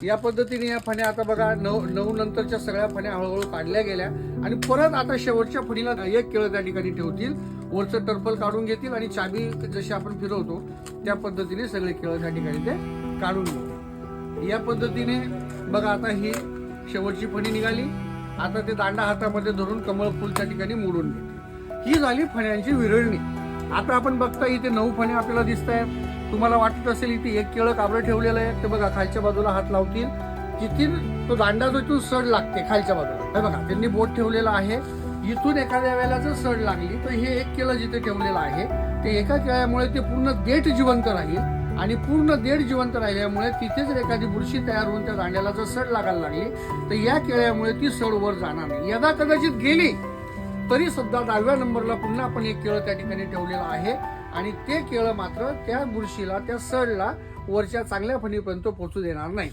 या पद्धतीने या फण्या आता बघा नऊ नऊ नंतरच्या सगळ्या फण्या हळूहळू काढल्या गेल्या. आणि परत आता शेवटच्या फणीला एक केळं त्या ठिकाणी ठेवतील. वरचं टर्पल काढून घेतील आणि चाबी जशी आपण फिरवतो त्या पद्धतीने सगळे केळं त्या ठिकाणी ते काढून घेऊ या पद्धतीने बघा आता ही शेवटची फणी निघाली. आता ते दांडा हातामध्ये धरून कमळ फुल त्या ठिकाणी मोडून घेते ही झाली फण्यांची विरळणी. आता आपण बघता इथे नऊ फण्या आपल्याला दिसत आहेत तुम्हाला वाटत असेल इथे एक केळं काबरं ठेवलेलं आहे ते बघा खालच्या बाजूला हात लावतील. तिथून तो दांडा जो इथून सड लागते खालच्या बाजूला. हे बघा त्यांनी बोट ठेवलेला आहे. इथून एखाद्या वेळेला जर सड लागली तर हे एक केळं जिथे ठेवलेलं आहे ते एका केळ्यामुळे ते पूर्ण देठ जिवंत राहील. आणि पूर्ण देठ जिवंत राहिल्यामुळे तिथे जर एखादी बुरशी तयार होऊन त्या दांड्याला जर सड लागायला लागली तर या केळ्यामुळे ती सड वर जाणार नाही. यदा कदाचित गेली तरी सुद्धा दहाव्या नंबरला पुन्हा आपण एक केळं त्या ठिकाणी ठेवलेलं आहे. आणि ते केळं मात्र त्या बुरशीला त्या सडला वरच्या चांगल्या फणीपर्यंत पोहोचू देणार नाही